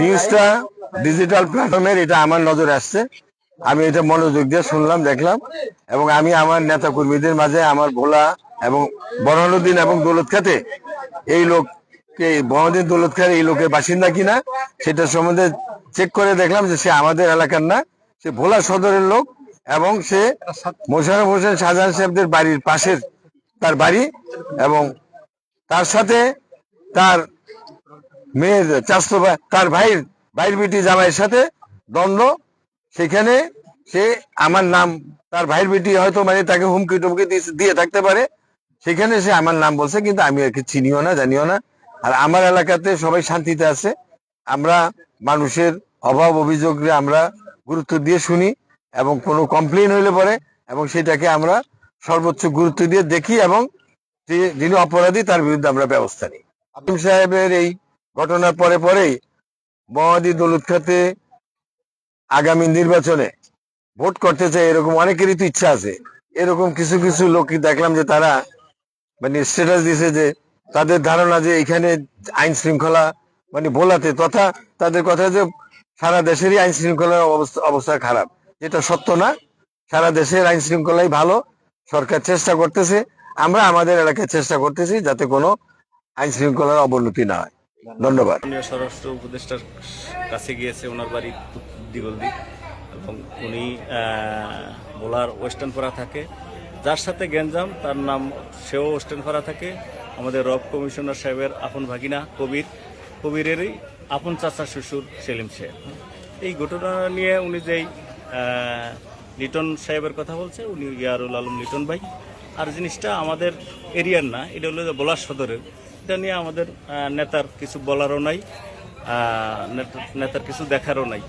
নিউজটা ডিজিটাল প্ল্যাটফর্মের এটা আমার নজরে আসছে। আমি এটা মনোযোগ দিয়ে শুনলাম, দেখলাম। এবং আমি আমার নেতা কর্মীদের মাঝে, আমার ভোলা এবং বরহানুদ্দিন এবং দৌলত খাতে এই লোককে বহানুদ্দিন দৌলত খাতে এই লোকের বাসিন্দা কিনা সেটা সম্বন্ধে চেক করে দেখলাম যে সে আমাদের এলাকার না, সে ভোলা সদরের লোক এবং সে মোশারফ হোসেন শাহজাহান সাহেবদের বাড়ির পাশের তার বাড়ি এবং তার সাথে তার মেয়ের চাষতো তার ভাইয়ের ভাইয়ের বেটি জামাইয়ের সাথে দ্বন্দ্ব। সেখানে সে আমার নাম, তার ভাইয়ের বেটি হয়তো মানে তাকে হুমকি টুমকি দিয়ে- থাকতে পারে। সেখানে সে আমার নাম বলছে, কিন্তু আমি আর কি চিনিও না, জানিও না। আর আমার এলাকাতে সবাই শান্তিতে আছে। আমরা মানুষের অভাব অভিযোগে আমরা গুরুত্ব দিয়ে শুনি এবং কোনো কমপ্লেন হইলে পরে এবং সেটাকে আমরা সর্বোচ্চ গুরুত্ব দিয়ে দেখি এবং যিনি অপরাধী, তার বিরুদ্ধে আমরা ব্যবস্থা নিই। আকিম সাহেবের এই ঘটনার পরে পরেই মহাদি দৌলত খাতে আগামী নির্বাচনে ভোট করতে চাই এরকম অনেকেরই তো ইচ্ছা আছে। এরকম কিছু কিছু লোক দেখলাম যে তারা মানে স্ট্যাটাস দিছে যে তাদের ধারণা যে এখানে আইন শৃঙ্খলা মানে বোলাতে তথা তাদের কথা যে সারা দেশেরই আইন শৃঙ্খলার অবস্থা অবস্থা খারাপ। যেটা সত্য না, সারা দেশের আইন শৃঙ্খলাই ভালো, সরকার চেষ্টা করতেছে। আমরা আমাদের এলাকায় চেষ্টা করতেছি যাতে কোনো আইন শৃঙ্খলার অবনতি না হয়। ধন্যবাদ। স্বরাষ্ট্র উপদেষ্টার কাছে গিয়েছে ওনার বাড়ি দিগলদি এবং উনি বোলার ওয়েস্টার্ন পাড়া থাকে। যার সাথে গেঞ্জাম তার নাম সেও ওয়েস্টার্ন পাড়া থাকে। আমাদের রব কমিশনার সাহেবের আপন ভাগিনা কবির। কবিরেরই আপন চাচা, শ্বশুর সেলিম সাহেব। এই ঘটনা নিয়ে উনি যেই লিটন সাহেবের কথা বলছে, উনি ইয়ারুল আলম লিটন ভাই। আর জিনিসটা আমাদের এরিয়ার না, এটা হলো বোলার সদরের। এটা নিয়ে আমাদের নেতার কিছু বলারও নাই নেতার কিছু দেখারও নাই।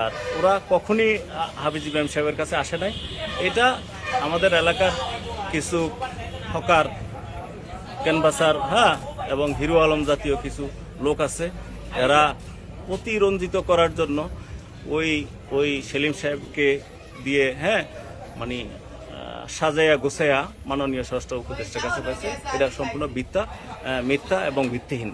আর ওরা কখনই হাফিজ ইমাম সাহেবের কাছে আসে নাই। এটা আমাদের এলাকার কিছু হকার, ক্যানভাসার হ্যাঁ এবং হিরো আলম জাতীয় কিছু লোক আছে, এরা অতিরঞ্জিত করার জন্য ওই ওই সেলিম সাহেবকে দিয়ে হ্যাঁ মানে সাজাইয়া গোছাইয়া মাননীয় স্বরাষ্ট্র উপদেষ্টার কাছে পাইছে। এটা সম্পূর্ণ বৃত্তা মিথ্যা এবং ভিত্তিহীন।